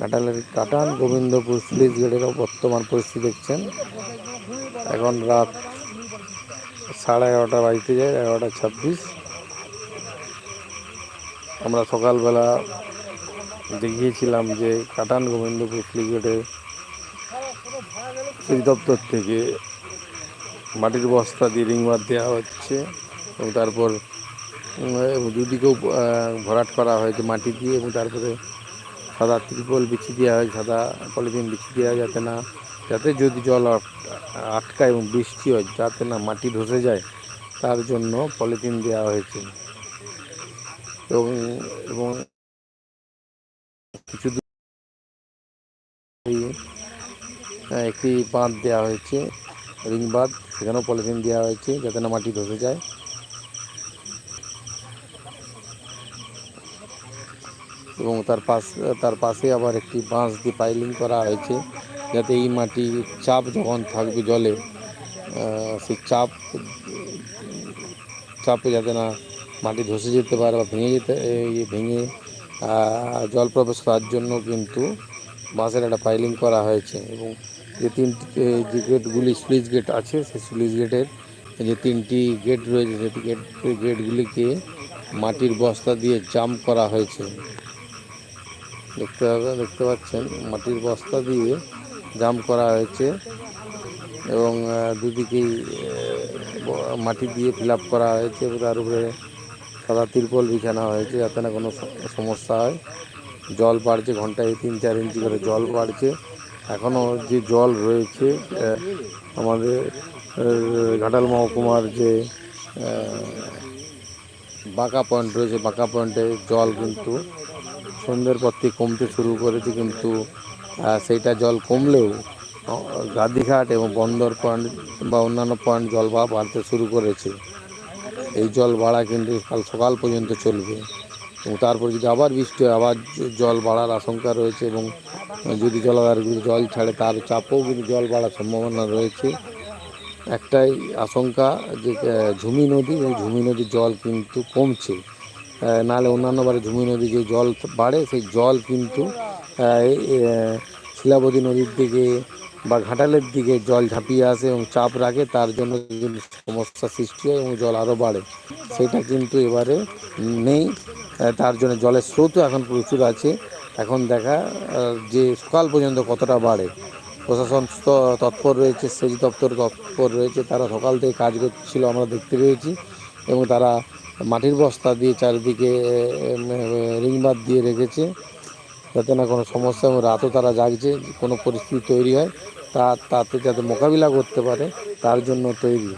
ঘাটালের কাটান, গোবিন্দপুর স্লিজ গেটেরও বর্তমান পরিস্থিতি দেখছেন। এখন রাত সাড়ে এগারোটা বাজতে যায়, এগারোটা ছাব্বিশ। আমরা সকালবেলা দেখিয়েছিলাম যে কাটান, গোবিন্দপুর স্লিজ গেটে কৃষি দপ্তর থেকে মাটির বস্তা দিয়ে রিংবার দেওয়া হচ্ছে এবং তারপর দুদিকেও ভরাট করা হয়েছে মাটি দিয়ে এবং তারপরে সাদা ত্রিপল বিছিয়ে দেওয়া হয় সাদা পলিথিন বিছিয়ে দেওয়া হয় যাতে না যাতে যদি জল আট- আটকায় এবং বৃষ্টি হয় যাতে না মাটি ধসে যায় তার জন্য পলিথিন দেওয়া হয়েছে। এবং এবং কিছু এই, একটি বাঁধ দেওয়া হয়েছে রিং বাঁধ সেখানেও পলিথিন দেওয়া হয়েছে যাতে না মাটি ধসে যায়। এবং তার পাশ তার পাশে আবার একটি বাঁশ দিয়ে পাইলিং করা হয়েছে। যাতে এই মাটি চাপ যখন থাকবে জলে সেই চাপ, চাপে যাতে না মাটি ধসে যেতে পারে বা ভেঙে যেতে ভেঙে জল প্রবেশ করার জন্য কিন্তু বাঁশের একটা পাইলিং করা হয়েছে এবং যে তিনটি, যে গেটগুলি স্লুইস গেট আছে, সেই স্লুইস গেটের যে তিনটি গেট রয়েছে, সেই গেট গেটগুলিকে মাটির বস্তা দিয়ে জাম্প করা হয়েছে। দেখতে দেখতে পাচ্ছেন, মাটির বস্তা দিয়ে জাম করা হয়েছে এবং দুদিকেই মাটি দিয়ে ফিল করা হয়েছে তার উপরে সাদা তিরপল বিছানো হয়েছে যাতে না কোনো সমস্যা হয়। জল বাড়ছে ঘন্টায় তিন, চার ইঞ্চি করে জল বাড়ছে। এখনও যে জল রয়েছে আমাদের ঘাটাল মহকুমার যে বাঁকা পয়েন্ট রয়েছে, বাঁকা পয়েন্টে জল কিন্তু সন্ধ্যের পর থেকে কমতে শুরু করেছে কিন্তু সেইটা জল কমলেও, গাদিঘাট এবং বন্দর পয়েন্ট বা অন্যান্য পয়েন্ট জল বাড়তে শুরু করেছে। এই জল বাড়া কিন্তু কাল সকাল পর্যন্ত চলবে। এবং তারপর যদি আবার বৃষ্টি হয়, আবার জল বাড়ার আশঙ্কা রয়েছে এবং যদি জলাধারগুলি জল ছাড়ে, তার চাপেও কিন্তু জল বাড়ার সম্ভাবনা রয়েছে। একটাই আশঙ্কা যে ঝুমি নদী এবং ঝুমি নদীর জল কিন্তু কমছে। নাহলে অন্যান্য বারে ঝুমি নদী যে জল বাড়ে, সেই জল কিন্তু শিলাবতী নদীর দিকে বা ঘাটালের দিকে জল ঝাঁপিয়ে আসে এবং চাপ রাখে, তার জন্য সমস্যা সৃষ্টি হয় এবং জল আরও বাড়ে। সেটা কিন্তু এবারে নেই তার জন্য জলের স্রোতও এখন প্রচুর আছে। এখন দেখা যে সকাল পর্যন্ত কতটা বাড়ে। প্রশাসন তৎপর রয়েছে, সেচ দপ্তর তৎপর রয়েছে, তারা সকাল থেকে কাজ করছিল, আমরা দেখতে পেয়েছি এবং তারা মাটির বস্তা দিয়ে চারিদিকে রিংবাদ দিয়ে রেখেছে, যাতে না কোনো সমস্যা এবং রাতও তারা জাগছে, কোনো পরিস্থিতি তৈরি হয়, তা, তাতে যাতে মোকাবিলা করতে পারে, তার জন্য তৈরি।